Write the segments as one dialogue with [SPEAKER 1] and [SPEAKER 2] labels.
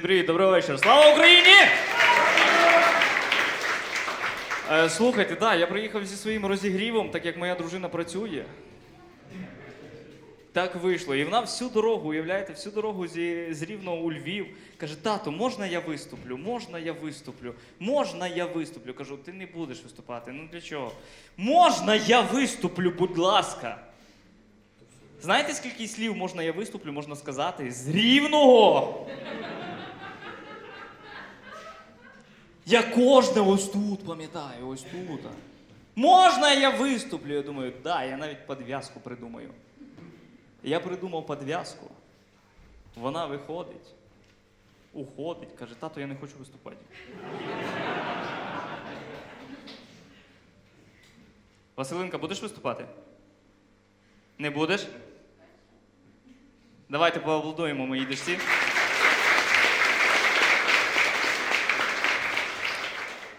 [SPEAKER 1] Привіт, добрий вечір. Слава Україні! Е, слухайте, да, я приїхав зі своїм розігрівом, так як моя дружина працює. Так вийшло. І вона всю дорогу, уявляєте, всю дорогу зі, з Рівного у Львів. Каже, тато, можна я виступлю? Можна я виступлю? Можна я виступлю? Кажу, ти не будеш виступати. Ну для чого? Можна я виступлю, будь ласка. Знаєте, скільки слів можна я виступлю, можна сказати? З рівного. Я кожне ось тут пам'ятаю, ось тут. Можна я виступлю? Я думаю, да, я навіть підв'язку придумаю. Я придумав підв'язку. Вона виходить, уходить, каже, тато, я не хочу виступати. Василинка, будеш виступати? Не будеш? Давайте поаплодуємо моїй дочці.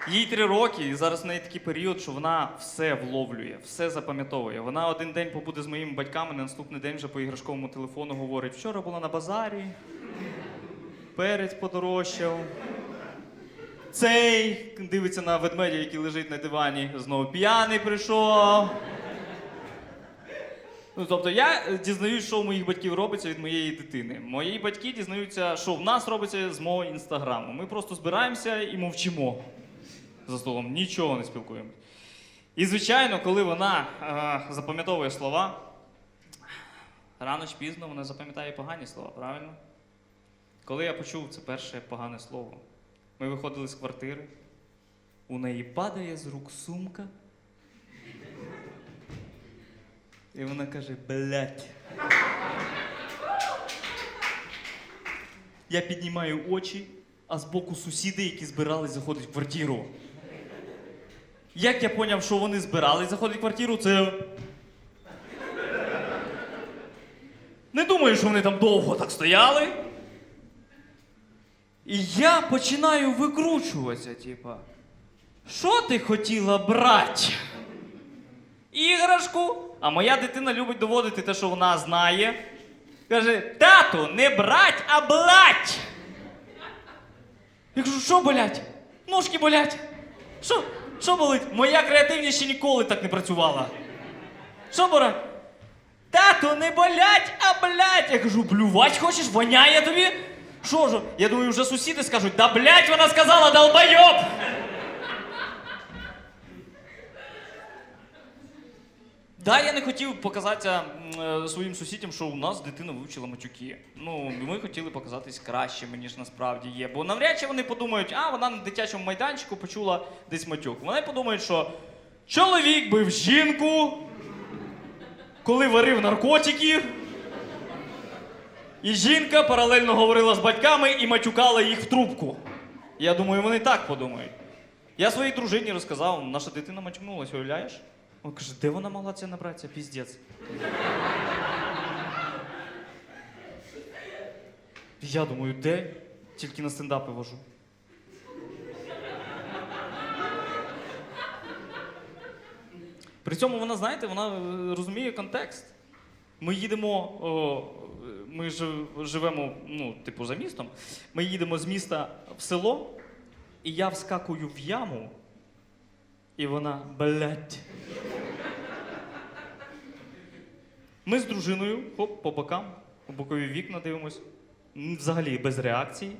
[SPEAKER 1] Їй три роки, і зараз в неї такий період, що вона все вловлює, все запам'ятовує. Вона один день побуде з моїми батьками, на наступний день вже по іграшковому телефону говорить: вчора була на базарі, перець подорожчав. Цей дивиться на ведмедя, який лежить на дивані, знову п'яний прийшов. Ну, тобто я дізнаюсь, що у моїх батьків робиться від моєї дитини. Мої батьки дізнаються, що в нас робиться з мого інстаграму. Ми просто збираємося і мовчимо за столом, нічого не спілкуємося. І, звичайно, коли вона е, запам'ятовує слова, рано чи пізно вона запам'ятає погані слова, правильно? Коли я почув це перше погане слово, ми виходили з квартири, у неї падає з рук сумка. І вона каже, блядь. Я піднімаю очі, а збоку сусіди, які збирались заходити в квартиру. Як я поняв, що вони збирались заходити в квартиру, це. Не думаю, що вони там довго так стояли. І я починаю викручуватися, типа. Що ти хотіла брати? Іграшку? А моя дитина любить доводити те, що вона знає. Каже: тату, не брать, а блать! Я кажу, що болять? Ножки болять. Що? Що болить? Моя креативність ще ніколи так не працювала. Що бора? Тату, не болять, а блять. Я кажу, блювать хочеш, воняє тобі? Що ж? Я думаю, вже сусіди скажуть, да блять, вона сказала, долбойоб! Да, я не хотів показатися е, своїм сусідям, що у нас дитина вивчила матюки. Ну, ми хотіли показатись кращими, ніж насправді є. Бо навряд чи вони подумають, а вона на дитячому майданчику почула десь матюк. Вони подумають, що чоловік бив жінку, коли варив наркотики. І жінка паралельно говорила з батьками і матюкала їх в трубку. Я думаю, вони так подумають. Я своїй дружині розказав, наша дитина матюкнулась, уявляєш? Він каже, де вона могла це набратися? Піздець. Я думаю, де? Тільки на стендапи вожу. При цьому вона, знаєте, вона е, розуміє контекст. Ми їдемо, о, ми жив- живемо, ну, типу, за містом. Ми їдемо з міста в село, і я вскакую в яму, і вона, блядь. Ми з дружиною, хоп, по бокам, у бокові вікна дивимось. Взагалі без реакції.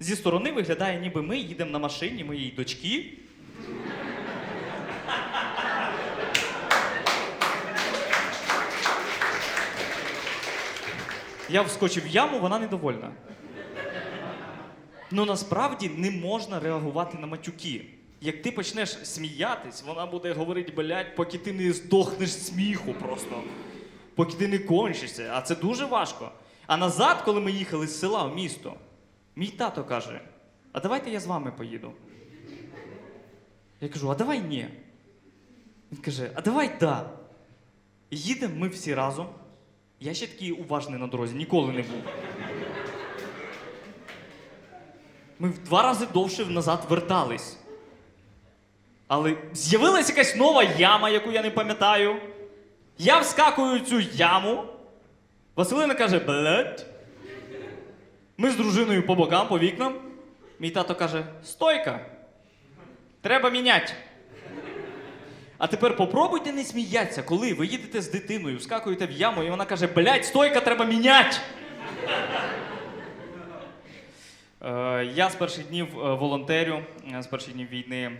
[SPEAKER 1] Зі сторони виглядає, ніби ми їдемо на машині моєї дочки. Я вскочив в яму, вона недовольна. Ну насправді не можна реагувати на матюки. Як ти почнеш сміятись, вона буде говорити, блядь, поки ти не здохнеш сміху просто. Поки ти не кончишся. А це дуже важко. А назад, коли ми їхали з села в місто, мій тато каже: А давайте я з вами поїду. Я кажу, а давай ні. Він каже, а давай да. Їдемо ми всі разом. Я ще такий уважний на дорозі, ніколи не був. Ми в два рази довше назад вертались. Але з'явилася якась нова яма, яку я не пам'ятаю. Я вскакую в цю яму. Василина каже, блядь. Ми з дружиною по бокам, по вікнам. Мій тато каже: стойка! Треба міняти. А тепер попробуйте не сміятися, коли ви їдете з дитиною, вскакуєте в яму, і вона каже: блядь, стойка треба міняти. Е, Я з перших днів е, волонтерю, е, з перших днів війни.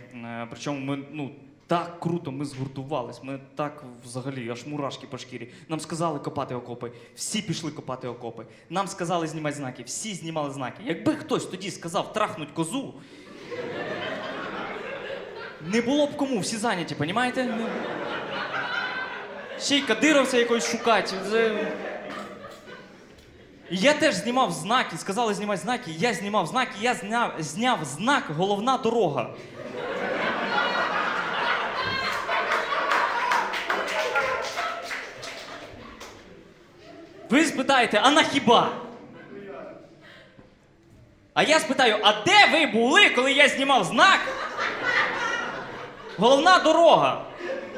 [SPEAKER 1] Причому ми ну, так круто, ми згуртувались. Ми так взагалі аж мурашки по шкірі. Нам сказали копати окопи. Всі пішли копати окопи. Нам сказали знімати знаки, всі знімали знаки. Якби хтось тоді сказав трахнуть козу. Не було б кому, всі зайняті, понімаєте? Ще й кадировця якогось шукати. Я теж знімав знаки, сказали знімати знаки, я знімав знаки, я зняв, зняв знак головна дорога. Ви спитаєте, а на хіба? А я спитаю, а де ви були, коли я знімав знак? Головна дорога.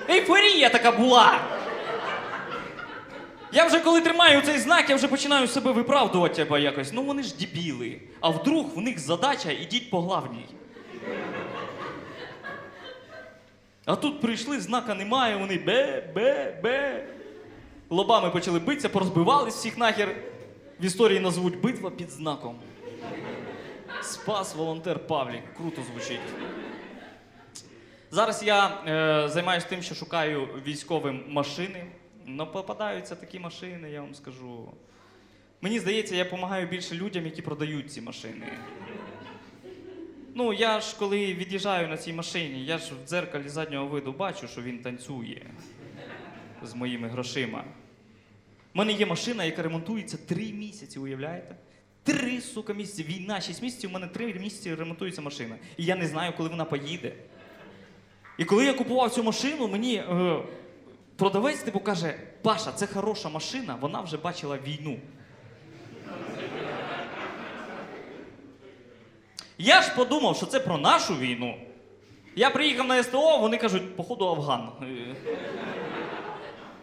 [SPEAKER 1] Ейфорія така була. Я вже коли тримаю цей знак, я вже починаю себе виправдувати або якось. Ну вони ж дебіли. А вдруг в них задача ідіть по главній. А тут прийшли, знака немає, вони бе, бе, бе. Лобами почали битися, порозбивались всіх нахер. В історії назвуть битва під знаком. Спас волонтер Павлік. Круто звучить. Зараз я е, займаюся тим, що шукаю військовим машини. Ну, попадаються такі машини, я вам скажу. Мені здається, я допомагаю більше людям, які продають ці машини. Ну, я ж коли від'їжджаю на цій машині, я ж в дзеркалі заднього виду бачу, що він танцює з моїми грошима. У мене є машина, яка ремонтується три місяці, уявляєте? Три, сука, місяці. Війна, шість місяців, у мене три місяці ремонтується машина. І я не знаю, коли вона поїде. І коли я купував цю машину, мені е, продавець типу каже: Паша, це хороша машина, вона вже бачила війну. Я ж подумав, що це про нашу війну. Я приїхав на СТО, вони кажуть, походу, Афган.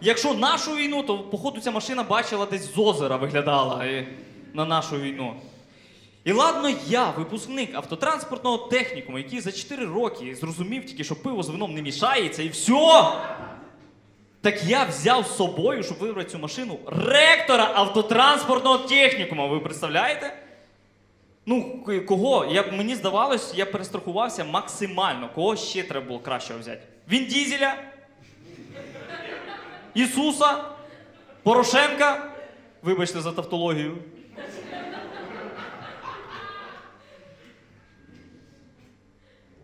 [SPEAKER 1] Якщо нашу війну, то походу ця машина бачила десь з озера виглядала е, на нашу війну. І ладно, я, випускник автотранспортного технікуму, який за 4 роки зрозумів тільки, що пиво з вином не мішається, і все. Так я взяв з собою, щоб вибрати цю машину, ректора автотранспортного технікуму. Ви представляєте? Ну, кого? Я, мені здавалось, я перестрахувався максимально. Кого ще треба було кращого взяти? Він Дізеля? Ісуса? Порошенка? Вибачте за тавтологію.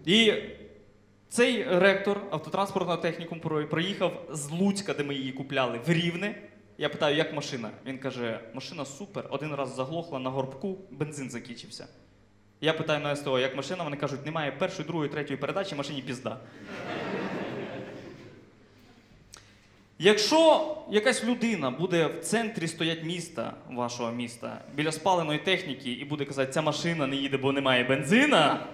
[SPEAKER 1] І цей ректор автотранспортного технікуму про- проїхав з Луцька, де ми її купляли, в Рівне. Я питаю, як машина? Він каже: машина супер, один раз заглохла на горбку, бензин закінчився. Я питаю на СТО, як машина, вони кажуть, немає першої, другої, третьої передачі, машині пізда. Якщо якась людина буде в центрі стоять міста, вашого міста, біля спаленої техніки, і буде казати, ця машина не їде, бо немає бензина,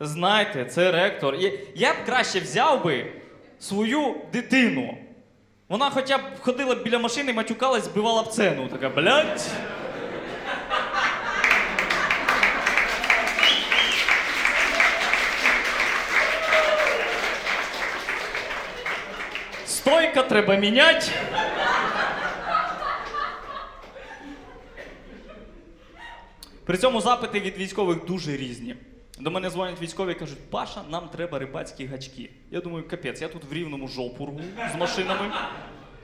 [SPEAKER 1] знайте, це ректор. Я б краще взяв би свою дитину. Вона хоча б ходила б біля машини, матюкалась, збивала б цену. Така, блядь. Стойка треба міняти. При цьому запити від військових дуже різні. До мене дзвонять військові і кажуть, Паша, нам треба рибацькі гачки. Я думаю, капець, я тут в рівному жопу рву з машинами.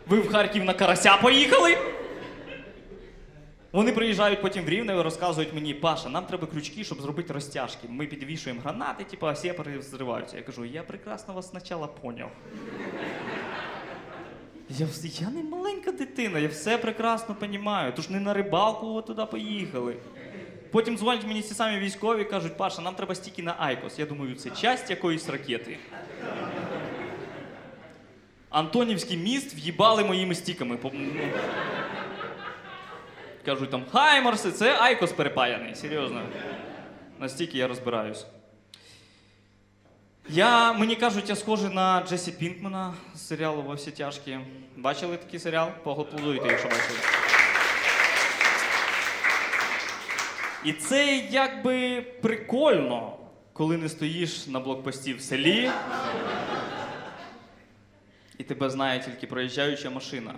[SPEAKER 1] Ви в Харків на карася поїхали? Вони приїжджають потім в Рівне і розказують мені, Паша, нам треба крючки, щоб зробити розтяжки. Ми підвішуємо гранати, типу, а сепари зриваються. Я кажу, я прекрасно вас спочатку поняв. Я, я не маленька дитина, я все прекрасно розумію. Тож не на рибалку ви туди поїхали. Потім дзвонять мені ці самі військові кажуть, Паша, нам треба стільки на Айкос. Я думаю, це часть якоїсь ракети. Антонівський міст в'їбали моїми стіками. Кажуть там, Хаймарси, це Айкос перепаяний. Серйозно. Настільки я розбираюсь. Я, мені кажуть, я схожий на Джесі Пінкмана з серіалу «Во всі тяжкі». Бачили такий серіал? Поаплодуйте, якщо бачили. І це якби прикольно, коли не стоїш на блокпості в селі. І тебе знає тільки проїжджаюча машина.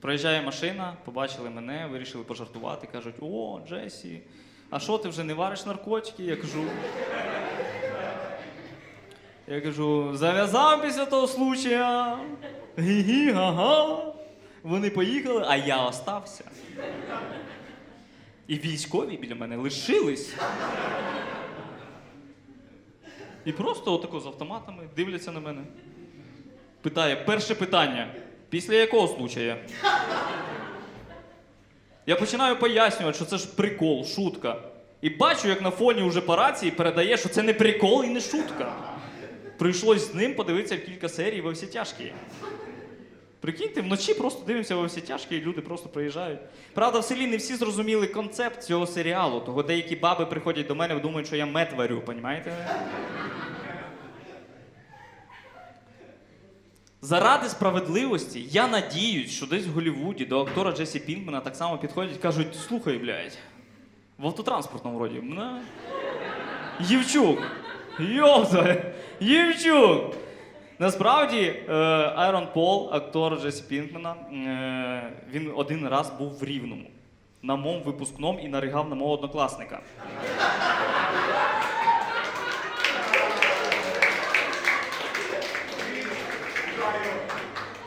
[SPEAKER 1] Проїжджає машина, побачили мене, вирішили пожартувати, кажуть: о, Джесі, а що ти вже не вариш наркотики? Я кажу. Я кажу, зав'язав після того случая. Гі-гі, га-га. Вони поїхали, а я остався. І військові біля мене лишились. І просто отако з автоматами дивляться на мене. Питає, перше питання. Після якого случая? Я починаю пояснювати, що це ж прикол, шутка. І бачу, як на фоні уже по рації передає, що це не прикол і не шутка. Прийшлось з ним подивитися кілька серій во всі тяжкі. Прикиньте, вночі просто дивимося во всі тяжкі, і люди просто приїжджають. Правда, в селі не всі зрозуміли концепт цього серіалу, того деякі баби приходять до мене і думають, що я мед варю, понімаєте? Заради справедливості я надіюсь, що десь в Голлівуді до актора Джесі Пінкмана так само підходять і кажуть: слухай, блядь, в автотранспортному вроді. Мене... Євчук! Йоза! Євчук! Насправді, Айрон Пол, актор Джесі Пінкмана, е, він один раз був в Рівному на моєму випускному і наригав на мого однокласника.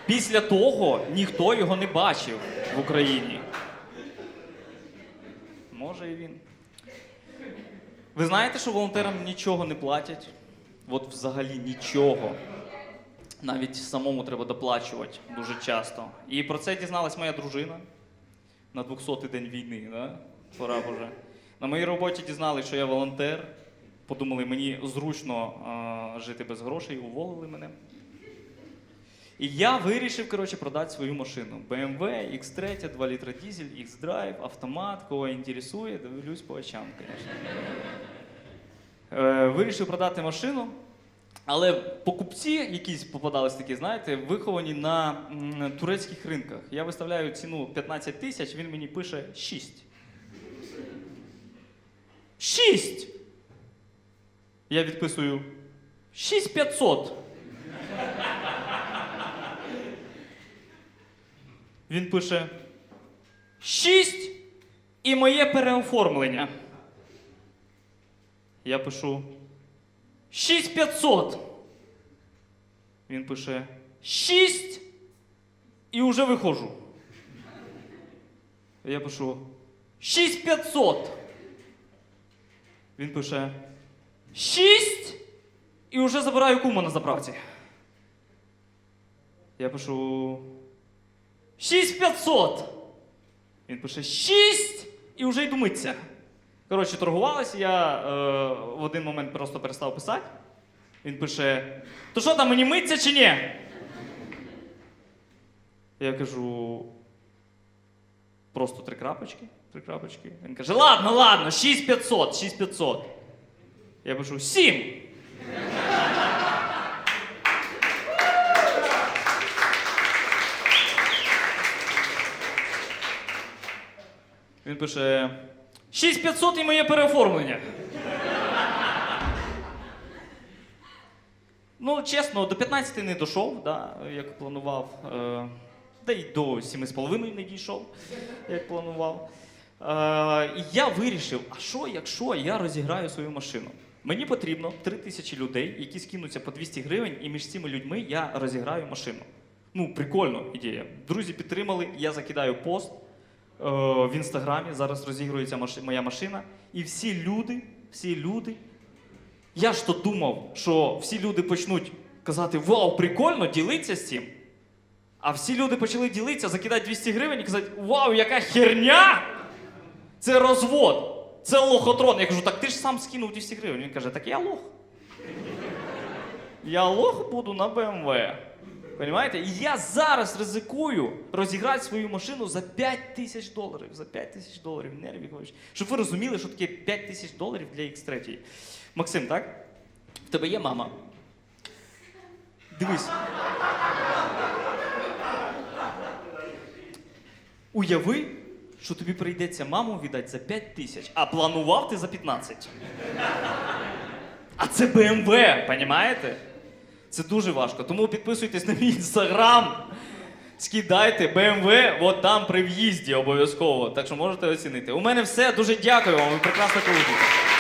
[SPEAKER 1] Після того ніхто його не бачив в Україні. Може і він. Ви знаєте, що волонтерам нічого не платять? От взагалі нічого. Навіть самому треба доплачувати дуже часто. І про це дізналась моя дружина на 200-й день війни. Да? Пора б. На моїй роботі дізналися, що я волонтер. Подумали, мені зручно а, жити без грошей, уволили мене. І я вирішив, коротше, продати свою машину. BMW, X3, 2 літра дизель, X-Drive, автомат, кого інтересує, дивлюсь по очам, звісно. Е, вирішив продати машину, але покупці, якісь попадались такі, знаєте, виховані на турецьких ринках. Я виставляю ціну 15 тисяч, він мені пише 6. 6! Я відписую 6500. Він пише: Шість і моє переоформлення. Я пишу 6500. Він пише 6 і вже виходжу. Я пишу 6500. Він пише 6 і вже забираю кума на заправці. Я пишу 6500. Він пише 6 і вже йду митися. Коротше, торгувалися, я е, в один момент просто перестав писати. Він пише: То що там мені миться чи ні? Я кажу. Просто три крапочки. Три крапочки. Він каже: ладно, ладно, 6500, 6500. Я пишу 7. Він пише: 6500 і моє переоформлення. Ну, чесно, до 15 не дійшов, да, як планував. Е, Та й до 7,5 не дійшов, як планував. Е, і я вирішив, а що, якщо я розіграю свою машину? Мені потрібно 3 тисячі людей, які скинуться по 200 гривень, і між цими людьми я розіграю машину. Ну, прикольно ідея. Друзі підтримали, я закидаю пост в інстаграмі. Зараз розігрується моя машина. І всі люди, всі люди. Я ж то думав, що всі люди почнуть казати: Вау, прикольно, ділитися з цим. А всі люди почали ділитися, закидати 200 гривень і казати, вау, яка херня! Це розвод, це лохотрон. Я кажу, так ти ж сам скинув 200 гривень. Він каже, так я лох. Я лох буду на БМВ. Понимаєте? І я зараз ризикую розіграти свою машину за 5 тисяч доларів. За 5 тисяч доларів нервів. Щоб ви розуміли, що таке 5 тисяч доларів для X3. Максим, так? В тебе є мама? Дивись. Уяви, що тобі прийдеться маму віддати за 5 тисяч, а планував ти за 15. А це BMW, понімаєте? Це дуже важко. Тому підписуйтесь на мій інстаграм. Скидайте BMW, от там при в'їзді обов'язково. Так що можете оцінити. У мене все. Дуже дякую вам. Ви прекрасно колодите.